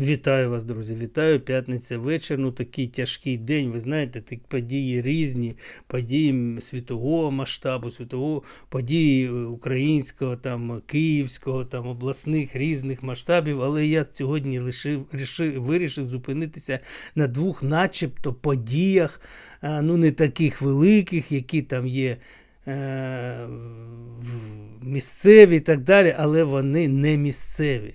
Вітаю вас, друзі! Вітаю п'ятниця вечір. Ну такий тяжкий день. Ви знаєте, такі події різні, події світового масштабу, світового події е, українського, там київського, там обласних різних масштабів. Але я сьогодні лишив, рішив, вирішив зупинитися на двох, начебто, подіях, ну не таких великих, які там є. е, Місцеві і так далі, але вони не місцеві.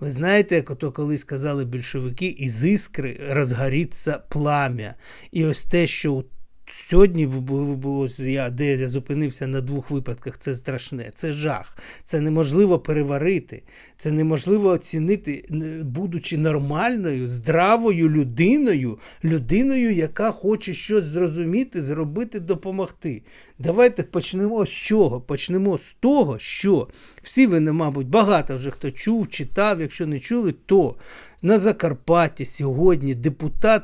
Ви знаєте, як ото колись казали більшовики, із іскри розгоріться плам'я. І ось те, що сьогодні було, де я зупинився на двох випадках, це страшне, це жах. Це неможливо переварити, це неможливо оцінити, будучи нормальною, здравою людиною, людиною, яка хоче щось зрозуміти, зробити, допомогти. Давайте почнемо з чого? Почнемо з того, що всі ви, не, мабуть, багато вже хто чув, читав, якщо не чули, то на Закарпатті сьогодні депутат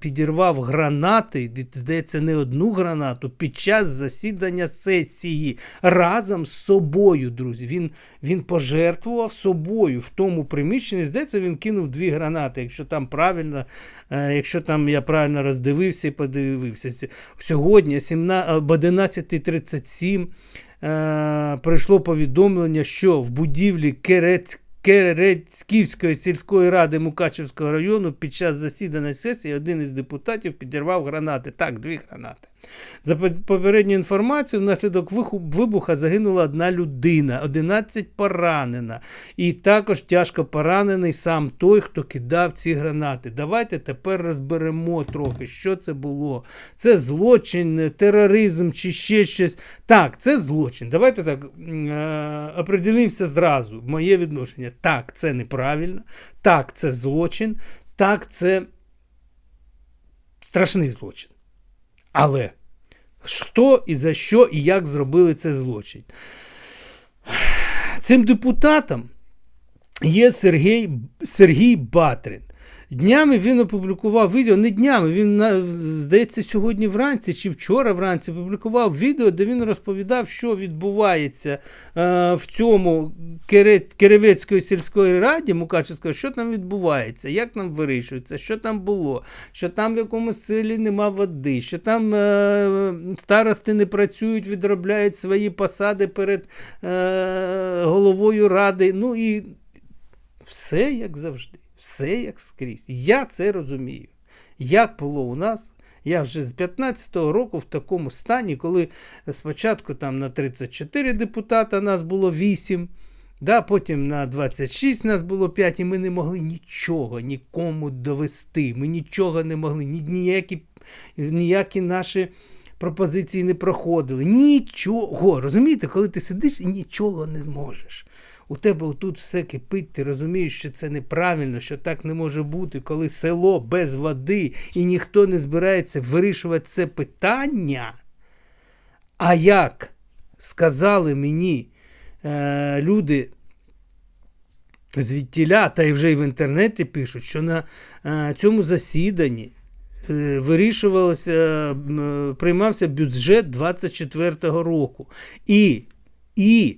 підірвав гранати, здається, не одну гранату під час засідання сесії разом з собою, друзі. Він він пожертвував собою в тому приміщенні. Здається, він кинув дві гранати. Якщо там правильно, е, якщо там я правильно роздивився і подивився, сьогодні 17, 11 17.37 е, прийшло повідомлення, що в будівлі Керець, Керецьківської сільської ради Мукачевського району під час засідання сесії один із депутатів підірвав гранати. Так, дві гранати. За пе- попередньою інформацією, внаслідок вибуха загинула одна людина, 11 поранена. І також тяжко поранений сам той, хто кидав ці гранати. Давайте тепер розберемо трохи, що це було. Це злочин, тероризм чи ще щось. Так, це злочин. Давайте так е, определимося зразу. Моє відношення. Так, це неправильно. Так, це злочин. Так, це страшний злочин. Але хто і за що і як зробили це злочин? Цим депутатом є Сергій, Сергій Батрин. Днями він опублікував відео, не днями, він, здається, сьогодні вранці чи вчора вранці опублікував відео, де він розповідав, що відбувається е, в цьому Керевецької сільської раді Мукачевської, що там відбувається, як там вирішується, що там було, що там в якомусь селі нема води, що там е, старости не працюють, відробляють свої посади перед е, головою ради. Ну і все як завжди, все як скрізь. Я це розумію. Як було у нас, я вже з 15-го року в такому стані, коли спочатку там на 34 депутата нас було 8, да, потім на 26 нас було 5, і ми не могли нічого нікому довести. Ми нічого не могли, ні, ніякі, ніякі наші пропозиції не проходили. Нічого. Розумієте, коли ти сидиш і нічого не зможеш. У тебе тут все кипить, ти розумієш, що це неправильно, що так не може бути, коли село без води і ніхто не збирається вирішувати це питання. А як сказали мені е, люди звідтіля, та й вже й в інтернеті пишуть, що на е, цьому засіданні е, вирішувалося, е, приймався бюджет 24-го року. І, і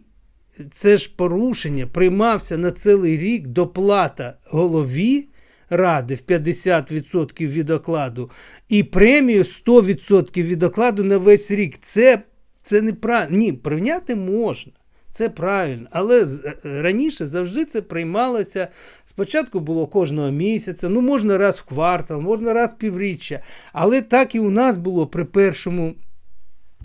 це ж порушення приймався на цілий рік доплата голові ради в 50% від окладу і премію 100% від окладу на весь рік. Це, це неправильно. Ні, прийняти можна. Це правильно, але е, раніше завжди це приймалося. Спочатку було кожного місяця, ну можна раз в квартал, можна раз в півріччя. Але так і у нас було при першому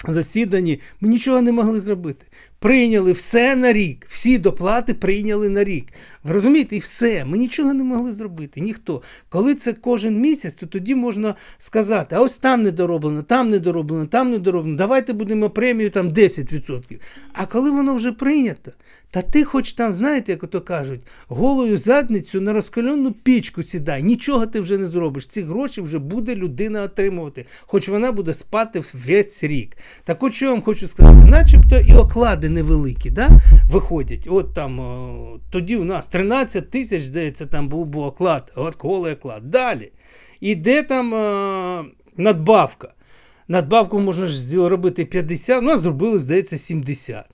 засіданні. Ми нічого не могли зробити. Прийняли все на рік, всі доплати прийняли на рік. Ви розумієте, і все. Ми нічого не могли зробити. Ніхто. Коли це кожен місяць, то тоді можна сказати: а ось там недороблено, там недороблено, там недороблено. Давайте будемо премію там 10%. А коли воно вже прийнято, та ти хоч там, знаєте, як ото кажуть, голою задницю на розкалену пічку сідай, нічого ти вже не зробиш. Ці гроші вже буде людина отримувати, хоч вона буде спати весь рік. Так от що я вам хочу сказати, начебто і оклади невеликі, да, виходять. От там о, тоді у нас 13 тисяч, здається, там був, був оклад, от оклад. Далі. І де там е, надбавка? Надбавку можна ж зробити 50, ну а зробили, здається, 70.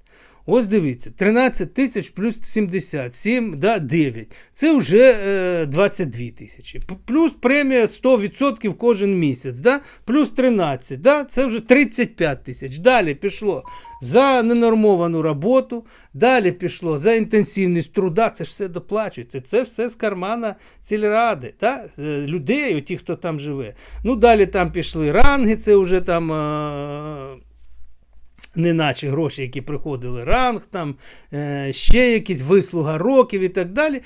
Ось дивіться, 13 тисяч плюс 70, 7, да, 9. Це вже е, 22 тисячі. Плюс премія 100% кожен місяць, да? плюс 13, да? це вже 35 тисяч. Далі пішло за ненормовану роботу, далі пішло за інтенсивність труда, це ж все доплачується. Це все з кармана сільради, да? е, людей, ті, хто там живе. Ну, далі там пішли ранги, це вже там. Е- не наче гроші, які приходили, ранг, там, е, ще якісь вислуга років і так далі.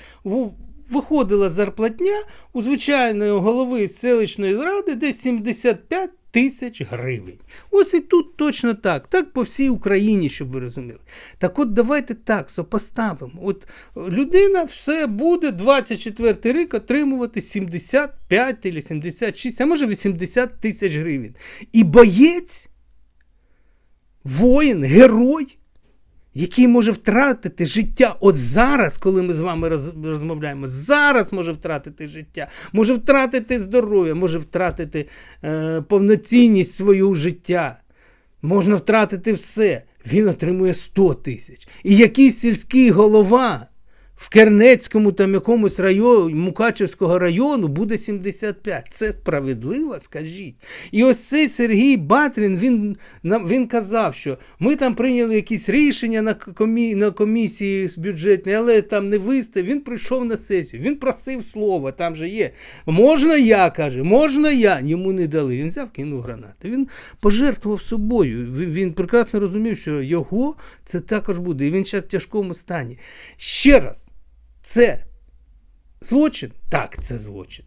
Виходила зарплатня у звичайної голови селищної ради десь 75 тисяч гривень. Ось і тут точно так. Так по всій Україні, щоб ви розуміли. Так от давайте так сопоставимо. От людина все буде 24 рік отримувати 75 або 76, а може 80 тисяч гривень. І боєць воїн, герой, який може втратити життя от зараз, коли ми з вами роз- розмовляємо, зараз може втратити життя, може втратити здоров'я, може втратити е, повноцінність свого життя. Можна втратити все. Він отримує 100 тисяч. І якийсь сільський голова в Кернецькому там якомусь районі, Мукачевського району буде 75. Це справедливо, скажіть. І ось цей Сергій Батрін, він, він казав, що ми там прийняли якісь рішення на, комі, на комісії з бюджетної, але там не вистав. Він прийшов на сесію, він просив слова, там же є. Можна я, каже, можна я. Йому не дали. Він взяв, кинув гранати. Він пожертвував собою. Він прекрасно розумів, що його це також буде. І він зараз в тяжкому стані. Ще раз, це злочин? Так, це злочин.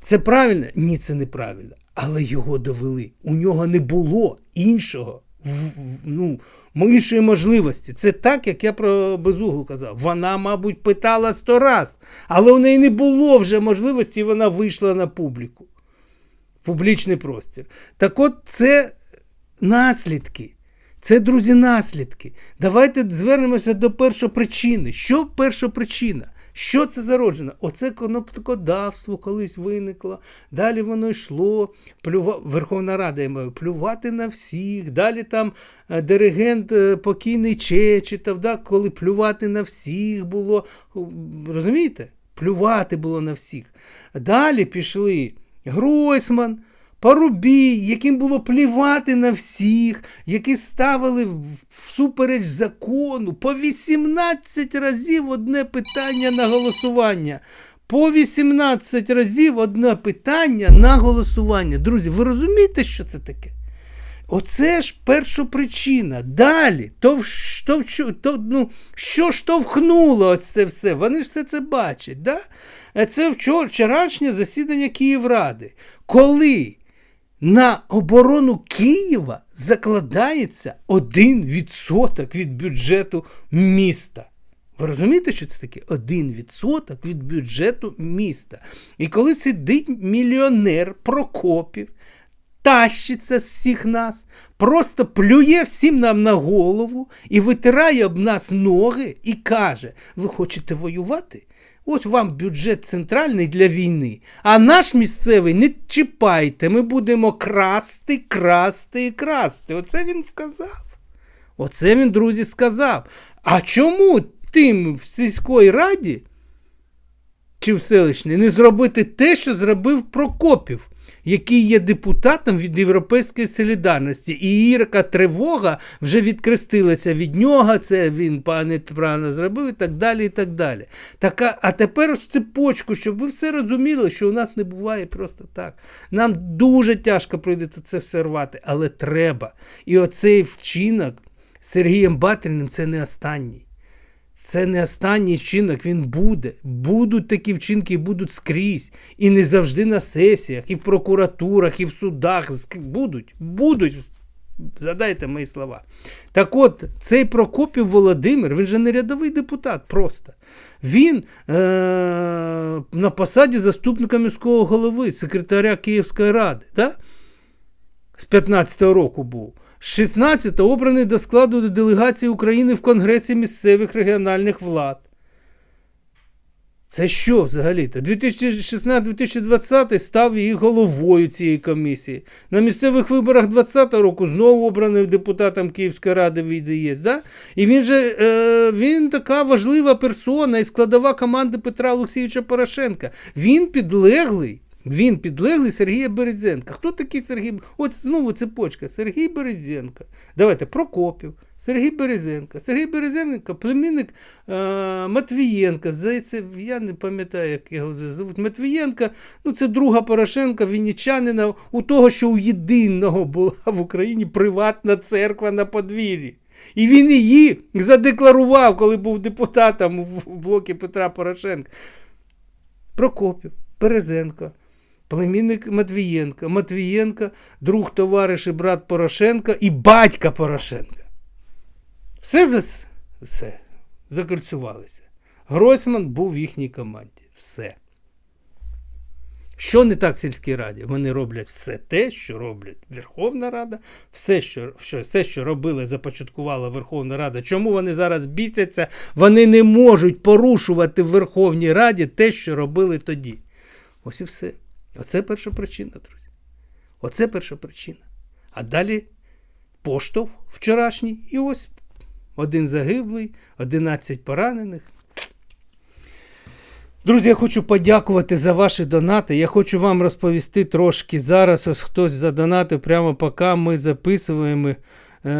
Це правильно? Ні, це неправильно. Але його довели. У нього не було іншого. Ну, іншої можливості. Це так, як я про безуглу казав. Вона, мабуть, питала сто раз, але у неї не було вже можливості, і вона вийшла на публіку, публічний простір. Так от це наслідки. Це, друзі, наслідки. Давайте звернемося до першопричини. Що першопричина? Що це зароджено? Оце кнопкодавство колись виникло, далі воно йшло, плюва... Верховна Рада я маю, плювати на всіх, далі там е, диригент е, покійний Чечетов, да, коли плювати на всіх було. Розумієте? Плювати було на всіх. Далі пішли Гройсман, Парубій, яким було плівати на всіх, які ставили всупереч закону по 18 разів одне питання на голосування. По 18 разів одне питання на голосування. Друзі, ви розумієте, що це таке? Оце ж першопричина. Далі, то, то, то, ну, що штовхнуло ось це все? Вони ж все це бачать. Да? Це вчорашнє засідання Київради, коли на оборону Києва закладається 1% від бюджету міста. Ви розумієте, що це таке? 1% від бюджету міста. І коли сидить мільйонер Прокопів, тащиться з всіх нас, просто плює всім нам на голову і витирає об нас ноги і каже: ви хочете воювати? Ось вам бюджет центральний для війни, а наш місцевий не чіпайте, ми будемо красти, красти і красти. Оце він сказав. Оце він, друзі, сказав. А чому тим в сільській раді чи в селищній не зробити те, що зробив Прокопів, який є депутатом від Європейської солідарності. І Ірка Тривога вже відкрестилася від нього, це він пане правильно зробив і так далі. і так далі. Так, а, тепер ось цепочку, щоб ви все розуміли, що у нас не буває просто так. Нам дуже тяжко прийдеться це все рвати, але треба. І оцей вчинок Сергієм Батріним це не останній. Це не останній вчинок, він буде. Будуть такі вчинки будуть скрізь. І не завжди на сесіях, і в прокуратурах, і в судах. Будуть, будуть. Задайте мої слова. Так от, цей Прокопів Володимир, він же не рядовий депутат просто. Він е- на посаді заступника міського голови, секретаря Київської ради. Да? з 15-го року був. З 16-го обраний до складу делегації України в Конгресі місцевих регіональних влад. Це що взагалі-то? 2016-2020 став її головою цієї комісії. На місцевих виборах 2020 року знову обраний депутатом Київської ради від ЄС. Да? І він же е, він така важлива персона і складова команди Петра Олексійовича Порошенка. Він підлеглий. Він підлеглий Сергія Березенка. Хто такий Сергій? От знову цепочка. Сергій Березенка. Давайте Прокопів, Сергій Березенка. Сергій Березенко, племінник е, Матвієнка. Здається, я не пам'ятаю, як його звуть. Матвієнка, ну це друга Порошенка, вінничанина, у того, що у єдиного була в Україні приватна церква на подвір'ї. І він її задекларував, коли був депутатом в блокі Петра Порошенка. Прокопів, Березенко, племінник Матвієнка, Матвієнка, друг, товариш і брат Порошенка і батька Порошенка. Все за все закольцювалися. Гройсман був в їхній команді. Все. Що не так в сільській раді? Вони роблять все те, що роблять Верховна Рада, все, що, що, все, що робили, започаткувала Верховна Рада. Чому вони зараз бісяться? Вони не можуть порушувати в Верховній Раді те, що робили тоді. Ось і все. Оце перша причина, друзі. Оце перша причина. А далі поштовх вчорашній, і ось один загиблий, 11 поранених. Друзі, я хочу подякувати за ваші донати. Я хочу вам розповісти трошки. Зараз ось хтось задонатив прямо поки ми записуємо. Е,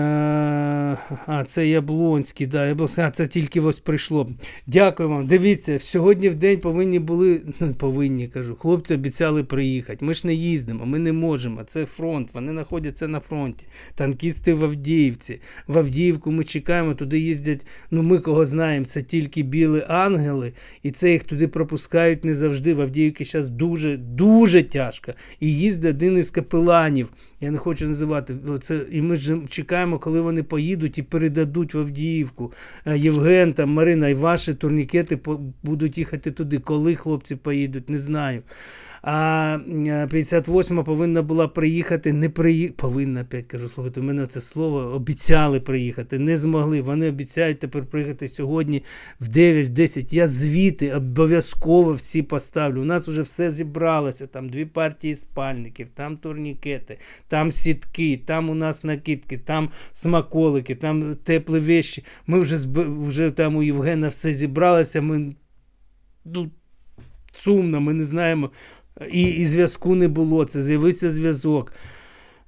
А, це Яблонський, да, Яблонський. А, це тільки ось прийшло. Дякую вам. Дивіться, сьогодні в день повинні були, ну, повинні кажу, хлопці обіцяли приїхати. Ми ж не їздимо, ми не можемо. Це фронт, вони знаходяться на фронті. Танкісти в Авдіївці. В Авдіївку ми чекаємо, туди їздять. Ну, ми кого знаємо, це тільки білі ангели, і це їх туди пропускають не завжди. В Авдіївці зараз дуже, дуже тяжко. І їздить один із капеланів. Я не хочу називати це, і ми ж чекаємо, коли вони поїдуть і передадуть в Авдіївку. Е, Євген там, Марина, і ваші турнікети будуть їхати туди. Коли хлопці поїдуть, не знаю. А е, 58 повинна була приїхати, не приїхати. Повинна опять кажу, слухайте, у мене це слово обіцяли приїхати, не змогли. Вони обіцяють тепер приїхати сьогодні в 9-10. Я звіти обов'язково всі поставлю. У нас вже все зібралося. Там дві партії спальників, там турнікети, там сітки, там у нас накидки, там смаколики, там теплі вещі. Ми вже, вже там у Євгена все зібралося. Ми ну, сумно, ми не знаємо. І, і зв'язку не було. Це з'явився зв'язок.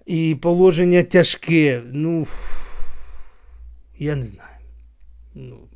І положення тяжке. Ну, я не знаю. Ну,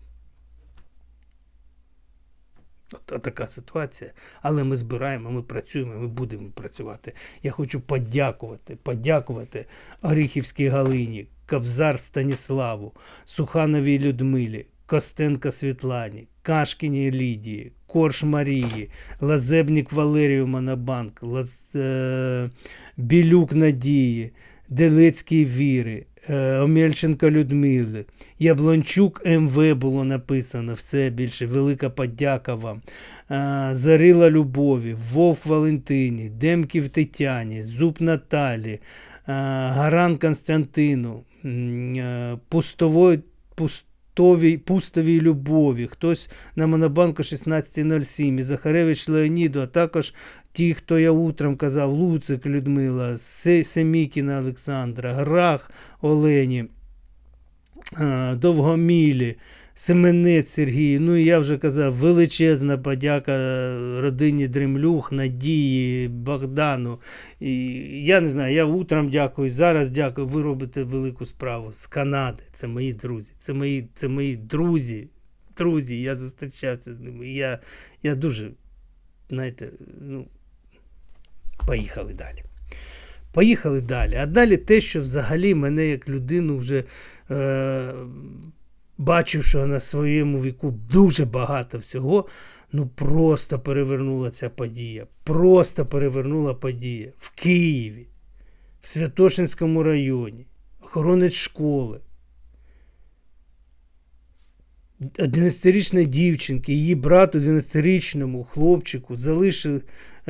от, от така ситуація. Але ми збираємо, ми працюємо, ми будемо працювати. Я хочу подякувати, подякувати Оріхівській Галині, Кобзар Станіславу, Сухановій Людмилі, Костенко Світлані, Кашкіній Лідії, Корж Марії, Лазебник Валерію Монобанк, Лаз... е... Білюк Надії, Делецький Віри, е... Омельченко Людмили, Яблончук МВ було написано, все більше. Велика подяка вам. Е... Зарила Любові, Вовк Валентині, Демків Тетяні, Зуб Наталі, е... Гаран Константину, е... Пустовой Пуст пустовій, пустовій любові, хтось на Монобанку 1607, і Захаревич Леоніду, а також ті, хто я утром казав, Луцик Людмила, Се- Семікіна Олександра, Грах Олені, Довгомілі, Семенець Сергій. Ну і я вже казав, величезна подяка родині Дремлюх, Надії, Богдану. І я не знаю, я утром дякую, зараз дякую. Ви робите велику справу з Канади. Це мої друзі. Це мої, це мої друзі. Друзі, я зустрічався з ними. Я, я дуже, знаєте, ну, поїхали далі. Поїхали далі. А далі те, що взагалі мене як людину вже. Е, бачивши на своєму віку дуже багато всього, ну просто перевернула ця подія. Просто перевернула подія в Києві, в Святошинському районі, охоронець школи. 11-річної дівчинки, її брату 11-річному хлопчику залишили,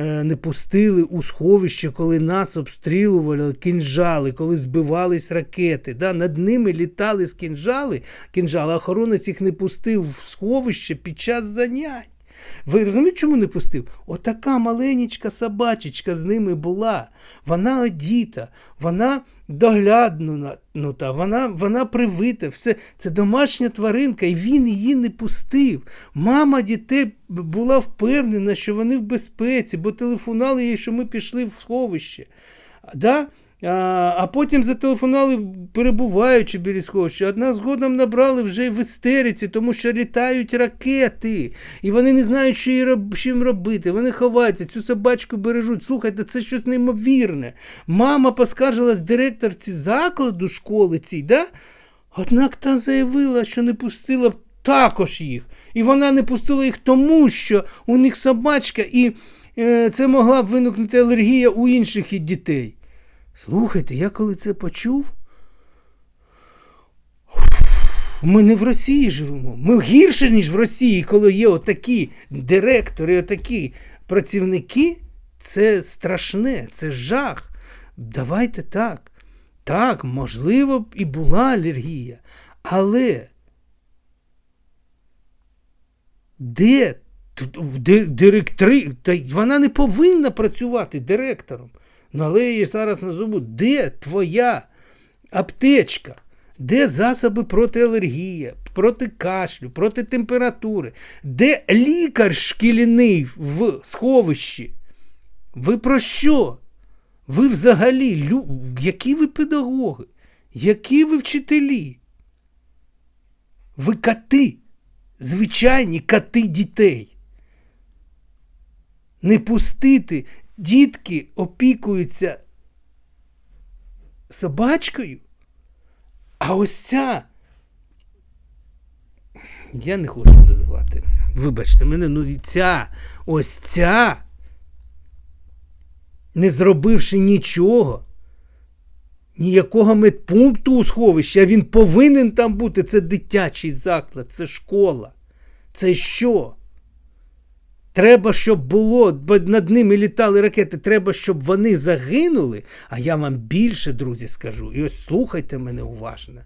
не пустили у сховище, коли нас обстрілювали кінжали, коли збивались ракети. Да? Над ними літали з кінжали, кінжали, а охоронець їх не пустив в сховище під час занять. Ви розумієте, чому не пустив? Отака маленька собачечка з ними була. Вона одіта, вона догляднута, вона вона привита. Все. Це домашня тваринка, і він її не пустив. Мама дітей була впевнена, що вони в безпеці, бо телефонували їй, що ми пішли в сховище. Да? А а потім зателефонували, перебуваючи біля сховища. Одна згодом набрали вже в істериці, тому що літають ракети, і вони не знають, що їм робити. Вони ховаються, цю собачку бережуть. Слухайте, це щось неймовірне. Мама поскаржилась директорці закладу школи цій, да? однак та заявила, що не пустила також їх. І вона не пустила їх тому, що у них собачка, і е, це могла б виникнути алергія у інших дітей. Слухайте, я коли це почув. Ми не в Росії живемо. Ми гірше, ніж в Росії, коли є отакі директори, отакі працівники. Це страшне, це жах. Давайте так. Так, можливо, і була алергія. Але де директри? Та вона не повинна працювати директором. Її зараз назову, де твоя аптечка? Де засоби проти алергії, проти кашлю, проти температури? Де лікар шкільний в сховищі? Ви про що? Ви взагалі, лю... які ви педагоги? Які ви вчителі? Ви кати, звичайні кати дітей. Не пустити дітки опікуються собачкою, а ось ця. Я не хочу називати. Вибачте, мене ну і ця, ось ця, не зробивши нічого, ніякого медпункту у сховищі, а він повинен там бути. Це дитячий заклад, це школа. Це що? Треба, щоб було, бо над ними літали ракети, треба, щоб вони загинули. А я вам більше, друзі, скажу. І ось слухайте мене уважно.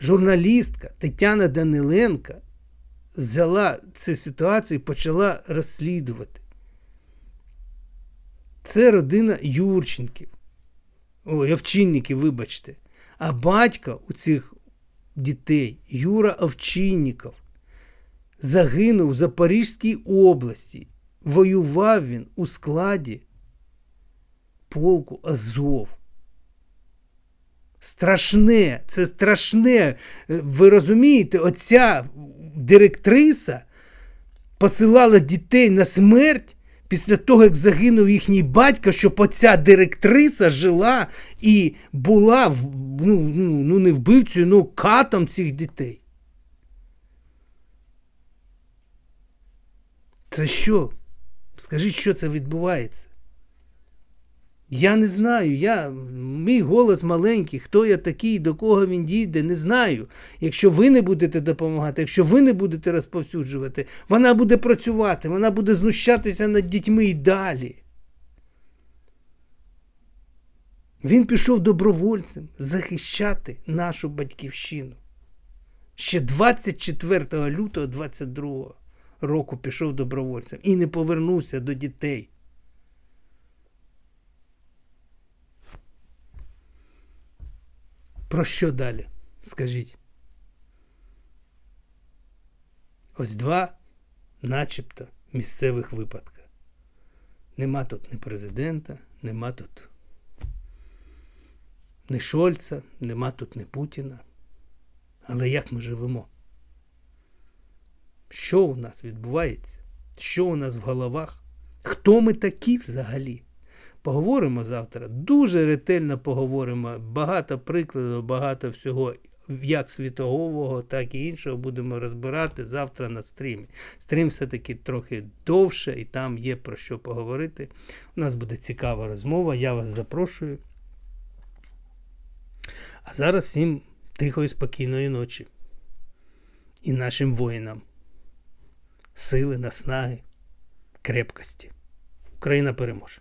Журналістка Тетяна Даниленка взяла цю ситуацію і почала розслідувати. Це родина Юрченків. Ой, Овчинників, вибачте. А батько у цих дітей Юра Овчинников загинув у Запорізькій області. Воював він у складі полку Азов. Страшне, це страшне. Ви розумієте, оця директриса посилала дітей на смерть після того, як загинув їхній батько, щоб оця директриса жила і була ну, ну, ну не вбивцею, ну катом цих дітей. Це що? Скажіть, що це відбувається? Я не знаю. Я, Мій голос маленький, хто я такий, до кого він дійде, не знаю. Якщо ви не будете допомагати, якщо ви не будете розповсюджувати, вона буде працювати, вона буде знущатися над дітьми і далі. Він пішов добровольцем захищати нашу батьківщину. Ще 24 лютого 22 року пішов добровольцем і не повернувся до дітей. Про що далі? Скажіть? Ось два, начебто, місцевих випадка. Нема тут ні президента, нема тут ні Шольца, нема тут ні Путіна. Але як ми живемо? Що у нас відбувається? Що у нас в головах? Хто ми такі взагалі? Поговоримо завтра. Дуже ретельно поговоримо. Багато прикладів, багато всього, як світового, так і іншого будемо розбирати завтра на стрімі. Стрім все-таки трохи довше, і там є про що поговорити. У нас буде цікава розмова. Я вас запрошую. А зараз всім тихої, спокійної ночі. І нашим воїнам сили, наснаги, крепкості. Україна переможе.